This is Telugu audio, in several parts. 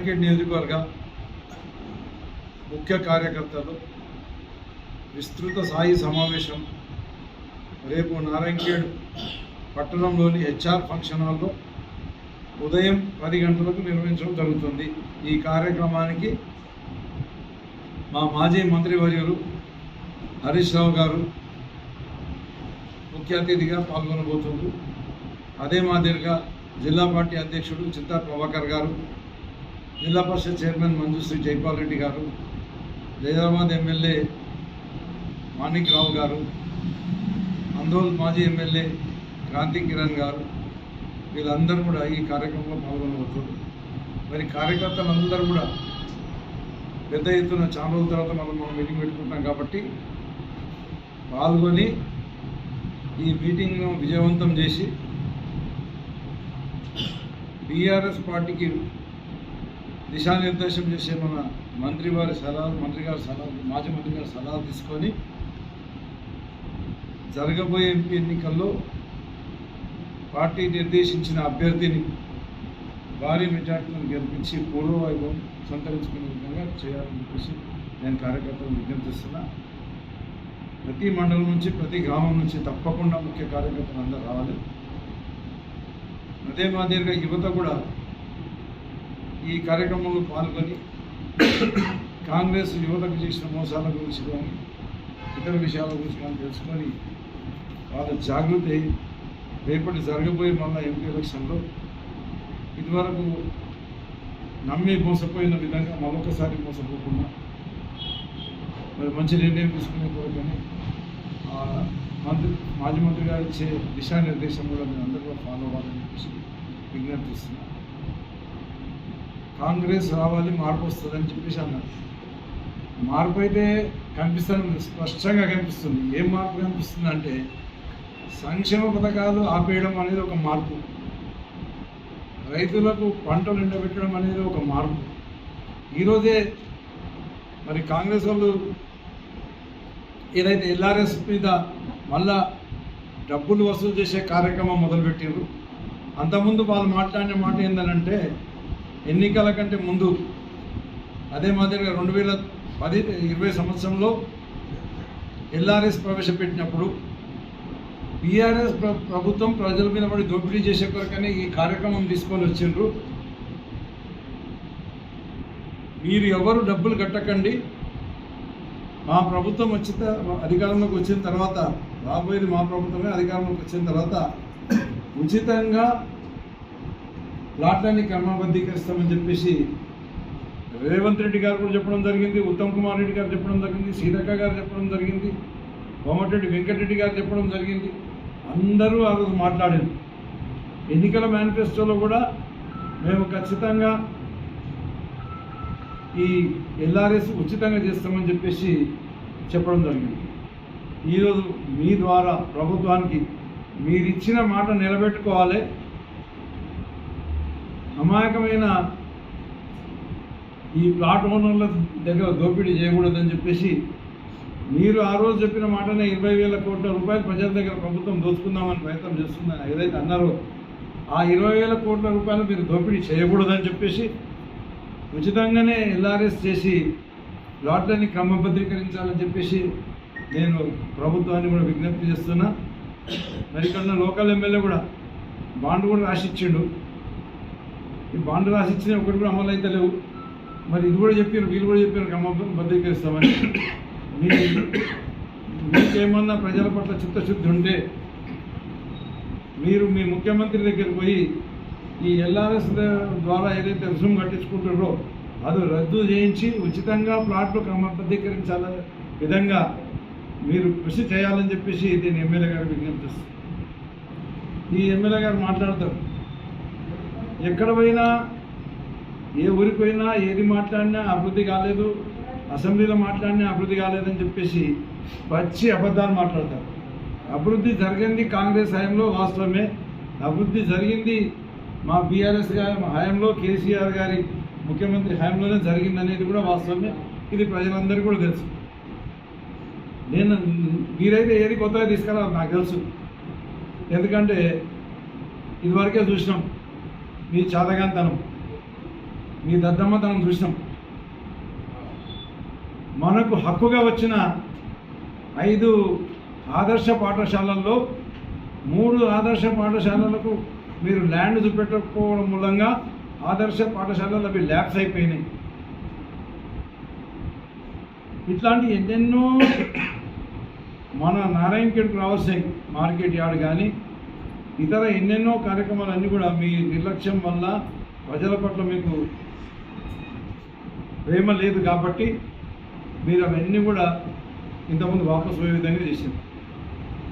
నారాయణఖేడ్ నియోజకవర్గ ముఖ్య కార్యకర్తలు విస్తృత స్థాయి సమావేశం రేపు నారాయణఖేడ్ పట్టణంలోని హెచ్ఆర్ ఫంక్షన్ హాల్లో ఉదయం పది గంటలకు నిర్వహించడం జరుగుతుంది. ఈ కార్యక్రమానికి మా మాజీ మంత్రివర్యులు హరీష్ రావు గారు ముఖ్య అతిథిగా పాల్గొనబోతున్నారు. అదే మాదిరిగా జిల్లా పార్టీ అధ్యక్షుడు చింతా ప్రభాకర్ గారు జిల్లా పరిషత్ చైర్మన్ మంజుశ్రీ జైపాల్ రెడ్డి గారు హైదరాబాద్ ఎమ్మెల్యే మాణిక్ రావు గారు అందోల్ మాజీ ఎమ్మెల్యే క్రాంతి కిరణ్ గారు వీళ్ళందరూ కూడా ఈ కార్యక్రమంలో పాల్గొనవచ్చు. మరి కార్యకర్తలందరూ కూడా పెద్ద ఎత్తున చాలా రోజుల తర్వాత మనం మనం మీటింగ్ పెట్టుకుంటున్నాం కాబట్టి పాల్గొని ఈ మీటింగ్ను విజయవంతం చేసి బీఆర్ఎస్ పార్టీకి దిశానిర్దేశం చేసే మన మంత్రి వారి సలహాలు మంత్రి గారి సలహాలు మాజీ మంత్రి గారి సలహాలు తీసుకొని జరగబోయే ఎంపీ ఎన్నికల్లో పార్టీ నిర్దేశించిన అభ్యర్థిని భారీ మెజార్టీలను గెలిపించి పూర్వవైభవం సంతరించుకునే విధంగా చేయాలని చెప్పేసి నేను కార్యకర్తలను విజ్ఞప్తిస్తున్నా ప్రతి మండలం నుంచి ప్రతి గ్రామం నుంచి తప్పకుండా ముఖ్య కార్యకర్తలు అందరూ రావాలి. అదే మాదిరిగా యువత కూడా ఈ కార్యక్రమంలో పాల్గొని కాంగ్రెస్ యువతకు చేసిన మోసాల గురించి కానీ ఇతర విషయాల గురించి కానీ తెలుసుకొని వాళ్ళ జాగృతి అయి రేపటి జరగబోయే మళ్ళీ ఎంపీ ఎలక్షన్లో ఇదివరకు నమ్మి మోసపోయిన విధంగా మరొకసారి మోసపోకుండా మరి మంచి నిర్ణయం తీసుకునే కోరికని మంత్రి మాజీ మంత్రి గారు ఇచ్చే దిశానిర్దేశం కూడా మేము అందరూ కూడా ఫాలో అవ్వాలని చెప్పేసి విజ్ఞప్తిస్తున్నాం కాంగ్రెస్ రావాలి మార్పు వస్తుందని చెప్పేసి అన్నారు. మార్పు అయితే కనిపిస్తుంది స్పష్టంగా కనిపిస్తుంది. ఏం మార్పు కనిపిస్తుంది అంటే సంక్షేమ పథకాలు ఆపేయడం అనేది ఒక మార్పు. రైతులకు పంటలు ఎండబెట్టడం అనేది ఒక మార్పు. ఈరోజే మరి కాంగ్రెస్ వాళ్ళు ఏదైతే ఎల్ఆర్ఎస్ మీద మళ్ళా డబ్బులు వసూలు చేసే కార్యక్రమం మొదలుపెట్టారు అంతకుముందు వాళ్ళు మాట్లాడిన మాట ఏంటంటే ఎన్నికల కంటే ముందు అదే మాదిరిగా రెండు వేల పది ఇరవై సంవత్సరంలో ఎల్ఆర్ఎస్ ప్రవేశపెట్టినప్పుడు బీఆర్ఎస్ ప్రభుత్వం ప్రజల మీద పడి దోపిడీ చేసే కొరకనే ఈ కార్యక్రమం తీసుకొని వచ్చిండ్రు. మీరు ఎవరు డబ్బులు కట్టకండి. మా ప్రభుత్వం వచ్చిన అధికారంలోకి వచ్చిన తర్వాత రాబోయేది మా ప్రభుత్వమే అధికారంలోకి వచ్చిన తర్వాత ఉచితంగా ప్లాట్లన్నీ క్రమబద్ధీకరిస్తామని చెప్పేసి రేవంత్ రెడ్డి గారు కూడా చెప్పడం జరిగింది ఉత్తమ్ కుమార్ రెడ్డి గారు చెప్పడం జరిగింది సీతక్క గారు చెప్పడం జరిగింది కోమటిరెడ్డి వెంకటరెడ్డి గారు చెప్పడం జరిగింది. అందరూ ఆ రోజు మాట్లాడారు. ఎన్నికల మేనిఫెస్టోలో కూడా మేము ఖచ్చితంగా ఈ ఎల్ఆర్ఎస్ ఉచితంగా చేస్తామని చెప్పేసి చెప్పడం జరిగింది. ఈరోజు మీ ద్వారా ప్రభుత్వానికి మీరిచ్చిన మాట నిలబెట్టుకోవాలి. అమాయకమైన ఈ ప్లాట్ ఓనర్ల దగ్గర దోపిడీ చేయకూడదని చెప్పేసి మీరు ఆ రోజు చెప్పిన మాటనే ఇరవై వేల కోట్ల రూపాయలు ప్రజల దగ్గర ప్రభుత్వం దోచుకుందామని ప్రయత్నం చేస్తుందని ఏదైతే అన్నారో ఆ ఇరవై వేల కోట్ల రూపాయలు మీరు దోపిడీ చేయకూడదని చెప్పేసి ఉచితంగానే ఎల్ఆర్ఎస్ చేసి లాట్లని క్రమబద్ధీకరించాలని చెప్పేసి నేను ప్రభుత్వాన్ని కూడా విజ్ఞప్తి చేస్తున్నా. మరికన్నా లోకల్ ఎమ్మెల్యే కూడా బాండ్ కూడా రాసిచ్చిండు. ఈ బాండ్ రాసిచ్చిన ఒకటి కూడా అమలు అయితే లేవు. మరి ఇది కూడా చెప్పారు వీళ్ళు కూడా చెప్పారు క్రమబద్ధీకరిస్తామని మీ మీకేమన్నా ప్రజల పట్ల చిత్తశుద్ధి ఉంటే మీరు మీ ముఖ్యమంత్రి దగ్గరికి పోయి ఈ ఎల్ఆర్ఎస్ ద్వారా ఏదైతే రుసుము కట్టించుకుంటారో అది రద్దు చేయించి ఉచితంగా ప్లాట్లు క్రమబద్ధీకరించాల విధంగా మీరు కృషి చేయాలని చెప్పేసి నేను ఎమ్మెల్యే గారు విజ్ఞప్తిస్తాను ఈ ఎమ్మెల్యే గారు మాట్లాడతారు. ఎక్కడ పోయినా ఏ ఊరికి పోయినా ఏది మాట్లాడినా అభివృద్ధి కాలేదు అసెంబ్లీలో మాట్లాడినా అభివృద్ధి కాలేదని చెప్పేసి పచ్చి అబద్ధాలు మాట్లాడతారు. అభివృద్ధి జరిగింది కాంగ్రెస్ హయాంలో వాస్తవమే. అభివృద్ధి జరిగింది మా బీఆర్ఎస్ గారి హయాంలో కేసీఆర్ గారి ముఖ్యమంత్రి హయాంలోనే జరిగింది అనేది కూడా వాస్తవమే. ఇది ప్రజలందరికీ కూడా తెలుసు. నేను మీరైతే ఏది కొత్తగా తీసుకురా నాకు తెలుసు. ఎందుకంటే ఇదివరకే చూసినాం. మీ చాతగాంతనం మీ దద్దమ్మతనం చూసినాం. మనకు హక్కుగా వచ్చిన ఐదు ఆదర్శ పాఠశాలల్లో మూడు ఆదర్శ పాఠశాలలకు మీరు ల్యాండ్ చూపెట్టకపోవడం మూలంగా ఆదర్శ పాఠశాలలు అవి ల్యాబ్స్ అయిపోయినాయి. ఇట్లాంటి ఎన్నెన్నో మన నారాయణఖేడ్కి రావాల్సింది మార్కెట్ యార్డ్ కానీ ఇతర ఎన్నెన్నో కార్యక్రమాలన్నీ కూడా మీ నిర్లక్ష్యం వల్ల ప్రజల పట్ల మీకు ప్రేమ లేదు కాబట్టి మీరు అవన్నీ కూడా ఇంతకుముందు వాపసు పోయే విధంగా చేసింది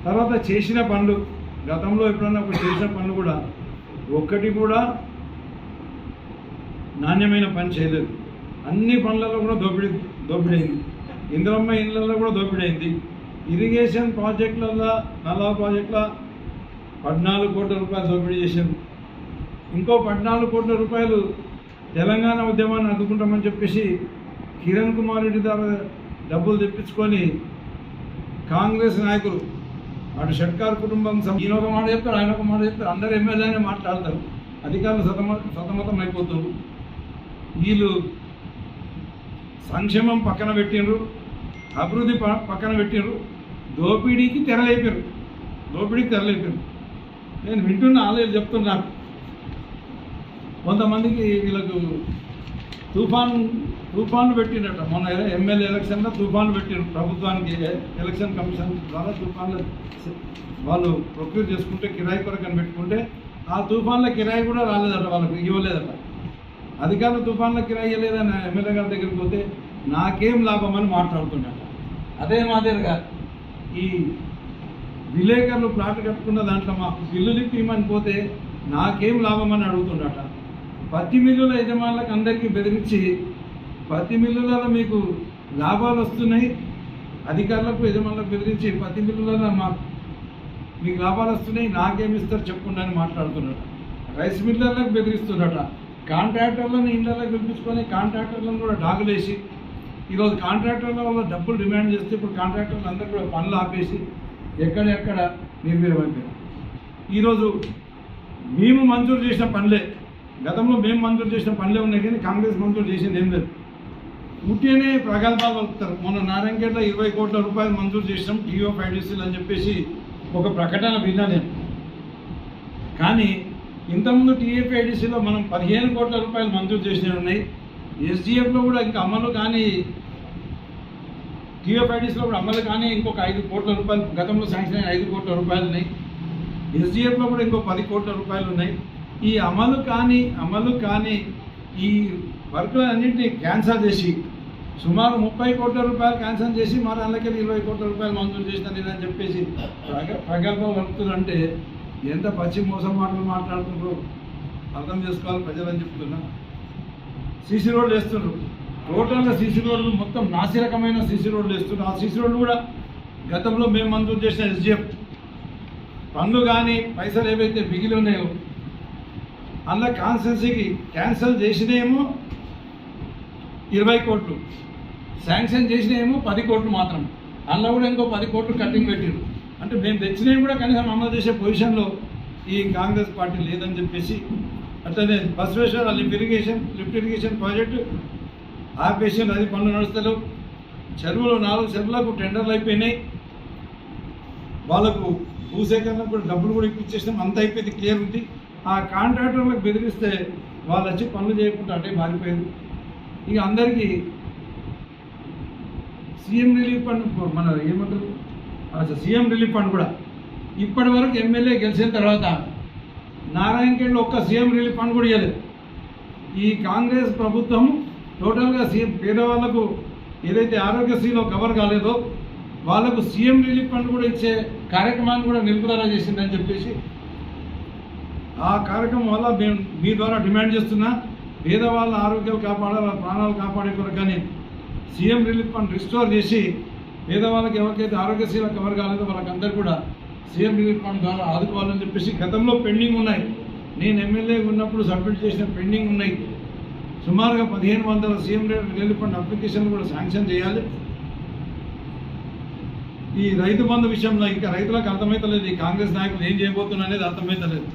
తర్వాత చేసిన పనులు గతంలో ఎప్పుడన్నా ఒక చేసిన పనులు కూడా ఒక్కటి కూడా నాణ్యమైన పని చేయలేదు. అన్ని పనులలో కూడా దోపిడీ దోపిడీ అయింది ఇంద్రమ్మ ఇళ్ళల్లో కూడా దోపిడీ అయింది ఇరిగేషన్ ప్రాజెక్టులలో నల్లా ప్రాజెక్టుల పద్నాలుగు కోట్ల రూపాయలు దోపిడీ చేశారు. ఇంకో పద్నాలుగు కోట్ల రూపాయలు తెలంగాణ ఉద్యమాన్ని అందుకుంటామని చెప్పేసి కిరణ్ కుమార్ రెడ్డి ద్వారా డబ్బులు తెప్పించుకొని కాంగ్రెస్ నాయకులు అటు షట్కార్ కుటుంబం ఈయన ఒక మాట చెప్తారు ఆయన ఒక మాట చెప్తారు అందరు ఎమ్మెల్యేనే మాట్లాడతారు. అధికారులు సతమ సతమతం అయిపోతారు వీళ్ళు సంక్షేమం పక్కన పెట్టిండ్రు అభివృద్ధి ప- పక్కన పెట్టిండ్రు దోపిడీకి తెరలేపారు. దోపిడీకి తెరలేపారు. నేను వింటున్న ఆలయాలు చెప్తున్నాను కొంతమందికి వీళ్ళకు తుఫాన్ తుఫాన్లు పెట్టినట్ట మొన్న ఎమ్మెల్యే ఎలక్షన్లో తుఫాన్ పెట్టిన ప్రభుత్వానికి ఎలక్షన్ కమిషన్ ద్వారా తుఫాన్లు వాళ్ళు ప్రొక్యూర్ చేసుకుంటే కిరాయి కొరకు అని పెట్టుకుంటే ఆ తుఫాన్ల కిరాయి కూడా రాలేదట వాళ్ళకి ఇవ్వలేదట. అధికారులు తుఫాన్ల కిరాయి ఇవ్వలేదని ఎమ్మెల్యే గారి దగ్గరికి పోతే నాకేం లాభం అని మాట్లాడుతుండట. అదే మాదిరిగా ఈ విలేకరులు ప్లాట్ కట్టుకున్న దాంట్లో మాకు బిల్లులు ఇప్పమని పోతే నాకేం లాభం అని అడుగుతుండట. పత్తి మిల్లుల యజమానులకు అందరికీ బెదిరించి పత్తి మిల్లులలో మీకు లాభాలు వస్తున్నాయి అధికారులకు యజమానులకు బెదిరించి పత్తి మిల్లులలో మా మీకు లాభాలు వస్తున్నాయి నాకేమి ఇస్తారు చెప్పకుండా అని మాట్లాడుతున్నాడు రైస్ మిల్లర్లకు బెదిరిస్తుండట. కాంట్రాక్టర్లను ఇళ్ళకి పిలిపించుకొని కాంట్రాక్టర్లను కూడా డాగులేసి ఈరోజు కాంట్రాక్టర్ల వల్ల డబ్బులు డిమాండ్ చేస్తే ఇప్పుడు కాంట్రాక్టర్లు అందరూ కూడా పనులు ఆపేసి ఎక్కడెక్కడ నిర్వీర్యమైపోయారు ఈరోజు మేము మంజూరు చేసిన పనులే గతంలో మేము మంజూరు చేసిన పనులే ఉన్నాయి కానీ కాంగ్రెస్ మంజూరు చేసింది ఏం లేదు. ఉట్టినే ప్రగల్భాలు వస్తారు మొన్న నారాయణగేట్లో ఇరవై కోట్ల రూపాయలు మంజూరు చేసినాం టీఓ ఫైవ్ అని చెప్పేసి ఒక ప్రకటన విన్నా నేను కానీ ఇంతకుముందు టీఏపీఐడిసిలో మనం పదిహేను కోట్ల రూపాయలు మంజూరు చేసినవి ఉన్నాయి. ఎస్డిఎఫ్లో కూడా ఇంకా అమలు కానీ టీఎఫ్ఐడిసిలో కూడా అమలు కానీ ఇంకొక ఐదు కోట్ల రూపాయలు గతంలో శాంక్షన్ అయిన ఐదు కోట్ల రూపాయలు ఉన్నాయి. ఎస్డిఎఫ్లో కూడా ఇంకో పది కోట్ల రూపాయలు ఉన్నాయి. ఈ అమలు కానీ అమలు కానీ ఈ వర్కులన్నింటినీ క్యాన్సల్ చేసి సుమారు ముప్పై కోట్ల రూపాయలు క్యాన్సల్ చేసి మరి అందుకే ఇరవై కోట్ల రూపాయలు మంజూరు చేసిన నేనని చెప్పేసి ప్రగ ప్రగల్భ వర్కులు అంటే ఎంత పచ్చి మోసం మాటలు మాట్లాడుతుండ్రో అర్థం చేసుకోవాలి ప్రజలని చెప్తున్నా. సీసీ రోడ్లు వేస్తున్నారు. టోటల్గా సీసీ రోడ్లు మొత్తం నాసి రకమైన సీసీ రోడ్లు వేస్తున్నారు. ఆ సీసీ రోడ్లు కూడా గతంలో మేము మంజూరు చేసిన ఎస్జిఎఫ్. పనులు కానీ పైసలు ఏవైతే మిగిలి ఉన్నాయో అందులో కాన్సెన్సీకి క్యాన్సిల్ చేసినేమో ఇరవై కోట్లు. శాంక్షన్ చేసినేమో పది కోట్లు మాత్రం. అందులో కూడా ఇంకో పది కోట్లు కట్టింగ్ పెట్టారు అంటే మేము తెచ్చినవి కూడా కనీసం అమలు చేసే పొజిషన్లో ఈ కాంగ్రెస్ పార్టీ లేదని చెప్పేసి అట్లనే Basaveshwara lift irrigation lift irrigation project ఆపేసి నది పనులు నడుస్తలేవు చెరువులు నాలుగు చెరువులకు టెండర్లు అయిపోయినాయి. వాళ్ళకు భూసేకరణ కూడా డబ్బులు కూడా ఇప్పించేసినాం. అంత అయిపోయింది క్లియర్ ఉంది. ఆ కాంట్రాక్టర్లకు బెదిరిస్తే వాళ్ళు వచ్చి పనులు చేయకుండా అంటే మారిపోయింది ఇక అందరికీ సీఎం రిలీఫ్ ఫండ్ మన ఏమంటారు? అసలు సీఎం రిలీఫ్ ఫండ్ కూడా. ఇప్పటి వరకు ఎమ్మెల్యే గెలిచిన తర్వాత నారాయణఖేడ్లో ఒక్క సీఎం రిలీఫ్ ఫండ్ కూడా ఇవ్వలేదు. ఈ కాంగ్రెస్ ప్రభుత్వం టోటల్గా సీఎం పేదవాళ్ళకు ఏదైతే ఆరోగ్యశ్రీలో కవర్ కాలేదో వాళ్ళకు సీఎం రిలీఫ్ ఫండ్ కూడా ఇచ్చే కార్యక్రమాన్ని కూడా నిలుపుదల చేసిందని చెప్పేసి ఆ కార్యక్రమం వల్ల మేము మీ ద్వారా డిమాండ్ చేస్తున్నా పేదవాళ్ళ ఆరోగ్యాలు కాపాడాలి వాళ్ళ ప్రాణాలు కాపాడే కొరకు కానీ సీఎం రిలీఫ్ ఫండ్ రిస్టోర్ చేసి పేదవాళ్ళకి ఎవరికైతే ఆరోగ్యశీల కవర్ కాలేదో వాళ్ళకందరూ కూడా సీఎం రిలీఫ్ ఫండ్ ద్వారా ఆదుకోవాలని చెప్పేసి గతంలో పెండింగ్ ఉన్నాయి. నేను ఎమ్మెల్యే ఉన్నప్పుడు సబ్మిట్ చేసిన పెండింగ్ ఉన్నాయి. సుమారుగా పదిహేను వందల సీఎం రిలీఫ్ ఫండ్ అప్లికేషన్లు కూడా శాంక్షన్ చేయాలి. ఈ రైతు బంధు విషయంలో ఇంకా రైతులకు అర్థమైతలేదు ఈ కాంగ్రెస్ నాయకులు ఏం చేయబోతున్నా అనేది అర్థమైతలేదు.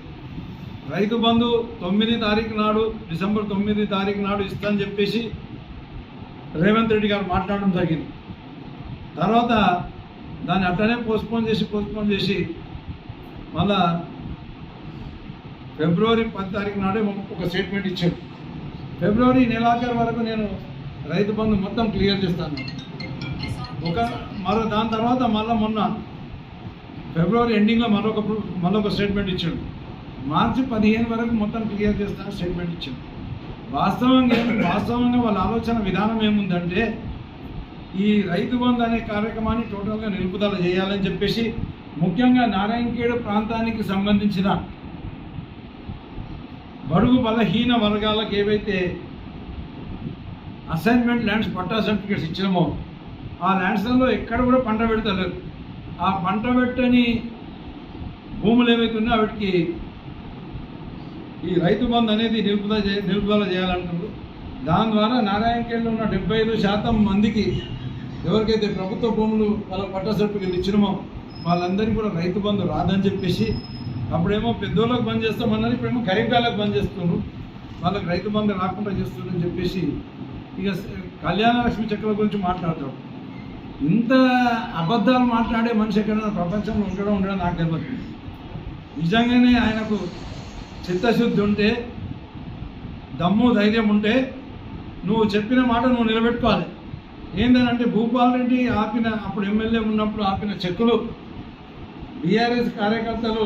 రైతు బంధు తొమ్మిది తారీఖు నాడు డిసెంబర్ తొమ్మిది తారీఖు నాడు ఇస్తానని చెప్పేసి రేవంత్ రెడ్డి గారు మాట్లాడడం జరిగింది. తర్వాత దాన్ని అట్టనే పోస్ట్పోన్ చేసి పోస్ట్పోన్ చేసి మళ్ళా ఫిబ్రవరి పది తారీఖు నాడే ఒక స్టేట్మెంట్ ఇచ్చాడు ఫిబ్రవరి నెలాఖరు వరకు నేను రైతు బంధు మొత్తం క్లియర్ చేస్తాను. ఒక మరో దాని తర్వాత మళ్ళీ మొన్న ఫిబ్రవరి ఎండింగ్లో మరొక మరొక స్టేట్మెంట్ ఇచ్చాడు. మార్చి పదిహేను వరకు మొత్తం క్లియర్ చేస్తాను స్టేట్మెంట్ ఇచ్చాడు. వాస్తవంగా వాస్తవంగా వాళ్ళ ఆలోచన విధానం ఏముందంటే ఈ రైతు బంధు అనే కార్యక్రమాన్ని టోటల్గా నిలుపుదల చేయాలని చెప్పేసి ముఖ్యంగా నారాయణఖేడ్ ప్రాంతానికి సంబంధించిన బడుగు బలహీన వర్గాలకు ఏవైతే అసైన్మెంట్ ల్యాండ్స్ పట్టా సర్టిఫికేట్స్ ఇచ్చినామో ఆ ల్యాండ్స్లలో ఎక్కడ కూడా పంట పెడతలేరు. ఆ పంట పెట్టని భూములు ఏవైతే ఉన్నాయో వాటికి ఈ రైతు బంధు అనేది నిలుపుదల చే నిలుపుదల చేయాలంటున్నారు. దాని ద్వారా నారాయణఖేడ్లో ఉన్న డెబ్బై ఐదు శాతం మందికి ఎవరికైతే ప్రభుత్వ భూములు వాళ్ళ పట్టా సర్టిఫికేట్ ఇచ్చినామో వాళ్ళందరికీ కూడా రైతు బంధు రాదని చెప్పేసి అప్పుడేమో పెద్దోళ్ళకి బంద్ చేస్తామన్నారు ఇప్పుడేమో గరీబాలకు బంద్ చేస్తున్నారు వాళ్ళకి రైతు బంధు రాకుండా చేస్తున్నారని చెప్పేసి ఇక కళ్యాణలక్ష్మి కళ్యాణ లక్ష్మి చక్రం గురించి మాట్లాడతాం. ఇంత అబద్ధాలు మాట్లాడే మనిషి ఎక్కడైనా ప్రపంచంలో ఉండడం ఉండడం నాకు తెలియదు నిజంగానే ఆయనకు చిత్తశుద్ధి ఉంటే దమ్ము ధైర్యం ఉంటే నువ్వు చెప్పిన మాట నువ్వు నిలబెట్టుకోవాలి. ఏంటంటే భూపాల్ రెడ్డి ఆపిన అప్పుడు ఎమ్మెల్యే ఉన్నప్పుడు ఆపిన చెక్కులు బీఆర్ఎస్ కార్యకర్తలు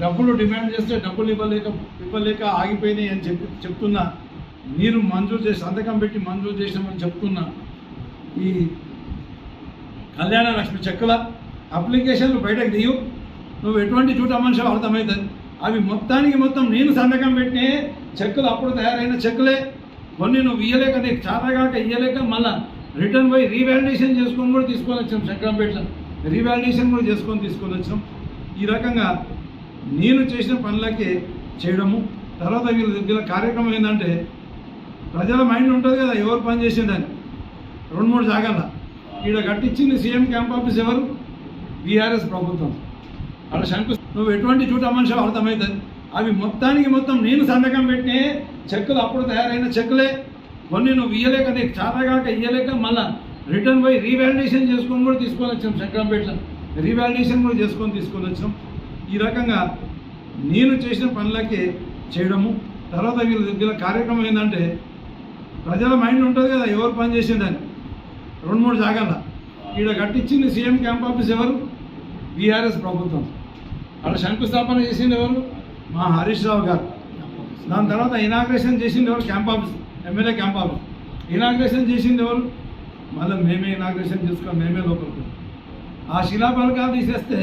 డబ్బులు డిమాండ్ చేస్తే డబ్బులు ఇవ్వలేక ఇవ్వలేక ఆగిపోయినాయి అని చెప్పి చెప్తున్నా మీరు మంజూరు చేసి సంతకం పెట్టి మంజూరు చేసామని చెప్తున్నా ఈ కళ్యాణ లక్ష్మి చెక్కుల అప్లికేషన్లు బయటకు తీయు నువ్వు ఎటువంటి చూట మనిషి అర్థమవుతుంది అవి మొత్తానికి మొత్తం నేను సంతకం పెట్టినే చెక్కులు అప్పుడు తయారైన చెక్కులే. కొన్ని నువ్వు ఇయ్యలేక నీకు చాతగాక ఇయ్యలేక మళ్ళా రిటర్న్ పోయి రీవాలిడేషన్ చేసుకొని కూడా తీసుకొని వచ్చాం చక్రంపేటలో రీవాలిడేషన్ కూడా చేసుకొని తీసుకొని వచ్చాం ఈ రకంగా నేను చేసిన పనులకి చేయడము తర్వాత వీళ్ళ వీళ్ళ కార్యక్రమం ఏంటంటే ప్రజల మైండ్ ఉంటుంది కదా ఎవరు పని చేసిందని రెండు మూడు జాగాల. ఈడ కట్టించింది సీఎం క్యాంప్ ఆఫీస్ ఎవరు? బీఆర్ఎస్ ప్రభుత్వం. అక్కడ శంకు నువ్వు ఎటువంటి చూట మనిషి అర్థమవుతుంది అవి మొత్తానికి మొత్తం నేను సంతకం పెట్టినే చెక్కులు అప్పుడు తయారైన చెక్కులే. కొన్ని నువ్వు ఇయ్యలేక నీకు చాలాగాక ఇయ్యలేక మళ్ళా రిటర్న్ పోయి రీవాలిడేషన్ చేసుకొని కూడా తీసుకొని వచ్చాం శంకరంపేటలో. రీవాలిడేషన్ కూడా చేసుకొని తీసుకొని వచ్చాం ఈ రకంగా నేను చేసిన పనులకి చేయడము తర్వాత వీళ్ళ దగ్గర కార్యక్రమం ఏంటంటే ప్రజల మైండ్ ఉంటుంది కదా ఎవరు పని చేసిందని. రెండు మూడు జాగాల. ఈడ కట్టించింది సీఎం క్యాంప్ ఆఫీస్ ఎవరు? బీఆర్ఎస్ ప్రభుత్వం. అక్కడ శంకుస్థాపన చేసింది ఎవరు? మా హరీష్ రావు గారు. దాని తర్వాత ఇనాగ్రేషన్ చేసింది ఎవరు? Camp office MLA camp office. Inauguration చేసింది ఎవరు? మళ్ళీ మేమే ఇనాగ్రేషన్ చేసుకొని మేమే లోపలికి ఆ శిలాఫలకాలు తీసేస్తే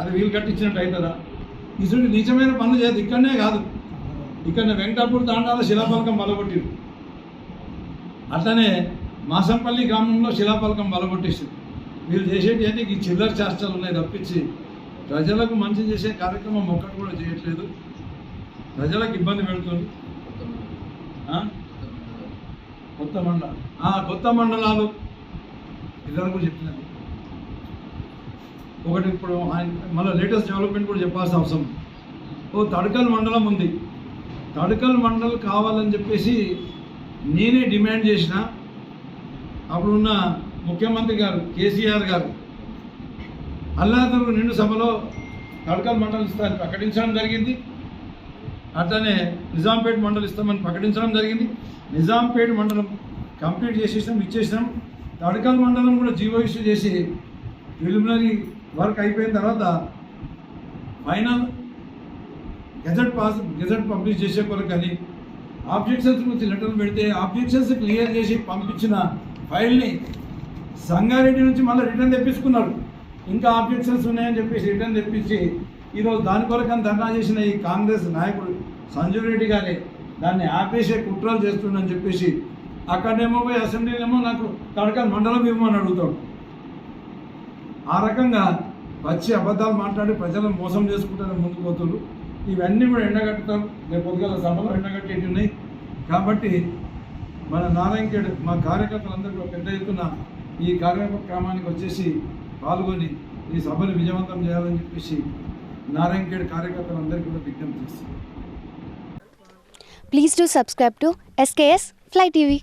అది వీలు కట్టించినట్టు అవుతుందా ఇటువంటి నిజమైన పనులు చేయదు ఇక్కడనే కాదు. ఇక్కడ వెంకటాపూర్ తాండాల శిలాఫలకం బలగొట్టిరు. అట్లనే మాసంపల్లి గ్రామంలో శిలాఫలకం బలగొట్టేసింది వీరు చేసేటి అన్ని ఈ చిల్లర చేష్టలు ఉన్నాయి తప్పించి ప్రజలకు మంచి చేసే కార్యక్రమం ఒక్కటి కూడా చేయట్లేదు. ప్రజలకు ఇబ్బంది పెడుతుంది. కొత్త మండలం. ఆ, కొత్త మండలాలు. ఇద్దరు కూడా చెప్పినది ఒకటి ఇప్పుడు ఆయన మళ్ళీ లేటెస్ట్ డెవలప్మెంట్ కూడా చెప్పాల్సిన అవసరం. ఓ తడకల్ మండలం ఉంది. తడకల్ మండలం కావాలని చెప్పేసి నేనే డిమాండ్ చేసిన. అప్పుడున్న ముఖ్యమంత్రి గారు కేసీఆర్ గారు అల్లాదరు నిండు సభలో తడకల్ మండలం ఇస్తారని ప్రకటించడం జరిగింది. అట్లనే నిజాంపేట మండలం ఇస్తామని ప్రకటించడం జరిగింది. నిజాంపేట మండలం కంప్లీట్ చేసేసినాం ఇచ్చేసినాం. తడకల్ మండలం కూడా జీవో ఇష్యూ చేసి ప్రిలిమినరీ వర్క్ అయిపోయిన తర్వాత final gazette pass gazette publish చేసే కొరకు కానీ ఆబ్జెక్షన్స్ గురించి లెటర్లు పెడితే ఆబ్జెక్షన్స్ క్లియర్ చేసి పంపించిన ఫైల్ని సంగారెడ్డి నుంచి మళ్ళీ రిటర్న్ తెప్పించుకున్నారు. ఇంకా ఆబ్జెక్షన్స్ ఉన్నాయని చెప్పేసి రిటర్న్ తెప్పించి ఈరోజు దాని కొరకని ధర్నా చేసిన ఈ కాంగ్రెస్ నాయకుడు సంజీవ్ రెడ్డి గారే దాన్ని ఆపేసే కుట్రలు చేస్తుండని చెప్పేసి అక్కడేమో పోయి అసెంబ్లీలో నాకు తడకల్ మండలం ఇవ్వమని అడుగుతాడు. ఆ రకంగా వచ్చి అబద్ధాలు మాట్లాడి ప్రజలను మోసం చేసుకుంటారని ముందుకు పోతున్నారు ఇవన్నీ కూడా ఎండగట్టడం రేపు పొద్దుగల సభలో ఎండగట్టేటి ఉన్నాయి కాబట్టి మన నారాయణకేడు మా కార్యకర్తలందరూ పెద్ద ఎత్తున ఈ కార్యక్రమానికి వచ్చేసి పాల్గొని ఈ సభను విజయవంతం చేయాలని చెప్పేసి నారాయణఖేడ్ కార్యకర్తలందరికీ కూడా విజ్ఞప్తి చేస్తున్నాను please do subscribe to SKS fly TV